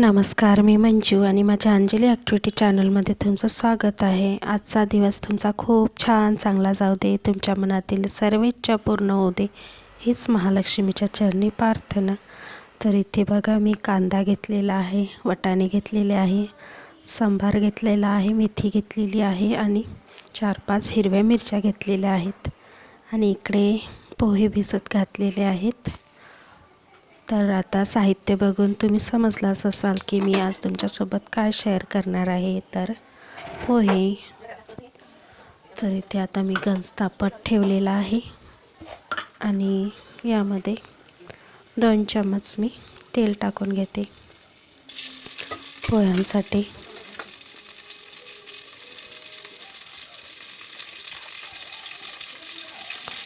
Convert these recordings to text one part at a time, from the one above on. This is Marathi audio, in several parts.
नमस्कार मी मंजू आणि माझ्या अंजली ॲक्टिव्हिटी चॅनलमध्ये तुमचं स्वागत आहे. आजचा दिवस तुमचा खूप छान चांगला जाऊ दे तुमच्या मनातील सर्व इच्छा पूर्ण होऊ दे हीच महालक्ष्मीच्या चरणी प्रार्थना. तर इथे बघा मी कांदा घेतलेला आहे वटाणे घेतलेले आहे सांभार घेतलेला आहे मेथी घेतलेली आहे आणि चार पाच हिरव्या मिरच्या घेतलेल्या आहेत. आणि इकडे पोहे भिजत घातलेले आहेत. तर आता साहित्य बघून तुम्ही समजलाच असाल की मी आज तुमच्यासोबत काय शेअर करणार आहे. तर पोहे तर इथे आता मी गंज तापत ठेवलेला आहे. आणि यामध्ये दोन चम्मच मी तेल टाकून घेते. पोह्यांसाठी.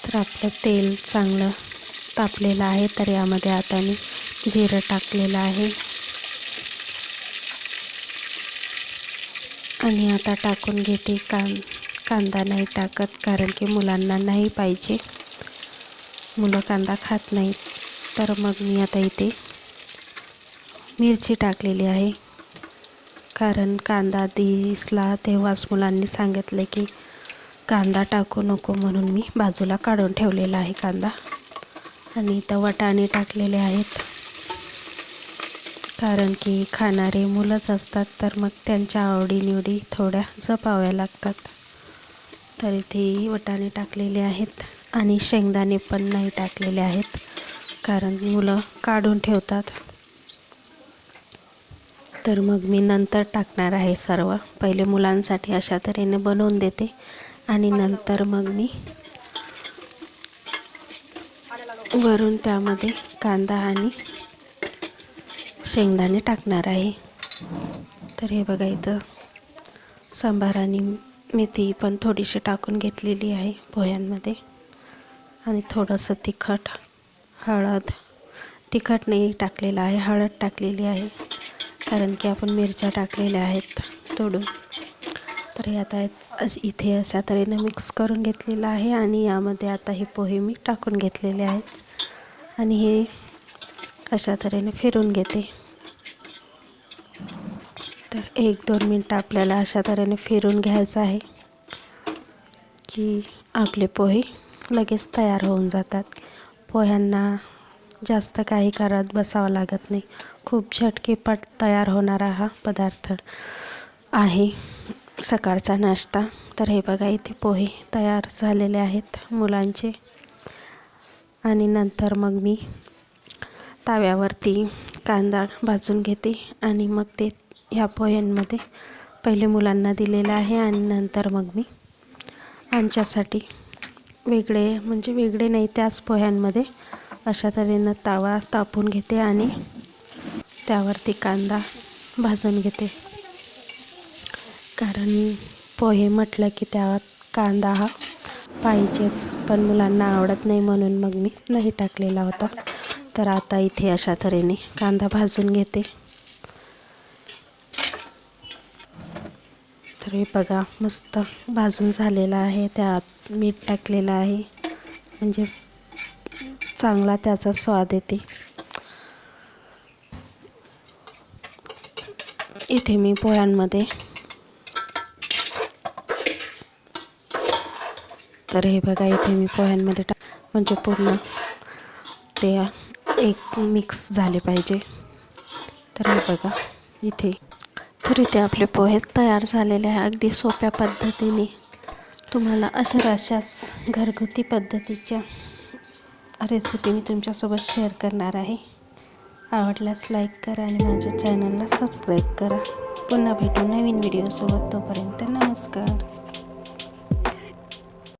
तर आपलं तेल चांगलं तापलेला आहे तर यामध्ये आता मी जिरं टाकलेलं आहे. आणि आता टाकून घेते कां कांदा नाही टाकत कारण की मुलांना नाही पाहिजे. मुलं कांदा खात नाहीत तर मग मी आता इथे मिरची टाकलेली आहे. कारण कांदा दिसला तेव्हाच मुलांनी सांगितलं की कांदा टाकू नको म्हणून मी बाजूला काढून ठेवलेला आहे कांदा. आणि इथं वटाणे टाकलेले आहेत. कारण की खाणारे मुलंच असतात तर मग त्यांच्या आवडीनिवडी थोड्या जपाव्या लागतात. तर इथे वटाणे टाकलेले आहेत आणि शेंगदाणे पण नाही टाकलेले आहेत कारण मुलं काढून ठेवतात. तर मग मी नंतर टाकणार आहे सर्व. पहिले मुलांसाठी अशा तऱ्हेने बनवून देते आणि नंतर मग मी वरून त्यामध्ये कांदा आणि शेंगदाणे टाकणार आहे. तर हे बघा इथं सांबार आणि मेथी पण थोडीशी टाकून घेतलेली आहे पोह्यांमध्ये. आणि थोडंसं तिखट हळद तिखट नाही टाकलेलं आहे हळद टाकलेली आहे. कारण की आपण मिरच्या टाकलेल्या आहेत तोडून. तर हे आता इथे अशा तऱ्हेनं मिक्स करून घेतलेलं आहे आणि यामध्ये आता हे पोहे मी टाकून घेतलेले आहेत. आणि हे अशा तऱ्हेने फिरून घेते. तर एक दोन मिनटं आपल्याला अशा तऱ्हेने फिरून घ्यायचं आहे की आपले पोहे लगेच तयार होऊन जातात. पोह्यांना जास्त काही करत बसावं लागत नाही. खूप झटकेपट तयार होणारा हा पदार्थ आहे. सकाळचा नाश्ता. तर हे बघा इथे पोहे तयार झालेले आहेत मुलांचे. आणि नंतर मग मी ताव्यावरती कांदा भाजून घेते आणि मग ते ह्या पोह्यांमध्ये पहिले मुलांना दिलेलं आहे आणि नंतर मग मी आमच्यासाठी वेगळे म्हणजे वेगळे नाही त्याच पोह्यांमध्ये अशा तऱ्हेनं तावा तापून घेते आणि त्यावरती कांदा भाजून घेते. कारण पोहे म्हटलं की त्यात कांदा हा पाहिजेच पण मुलांना आवडत नाही म्हणून मग मी नाही टाकलेला होता. तर आता इथे अशा तऱ्हेने कांदा भाजून घेते. तर हे बघा मस्त भाजून झालेला आहे. त्यात मीठ टाकलेलं आहे. म्हणजे चांगला त्याचा स्वाद येते. इथे मी पोह्यांमध्ये तर हे बघा इथे मी पोह्यांमध्ये टाक म्हणजे पूर्ण ते एक मिक्स झाले पाहिजे. तर हे बघा इथे तर इथे आपले पोहे तयार झालेले आहे अगदी सोप्या पद्धतीने. तुम्हाला अशा अशाच घरगुती पद्धतीच्या रेसिपी मी तुमच्यासोबत शेअर करणार आहे. आवडल्यास लाईक करा आणि माझ्या चॅनलला सबस्क्राईब करा. पुन्हा भेटू नवीन व्हिडिओसोबत तोपर्यंत नमस्कार.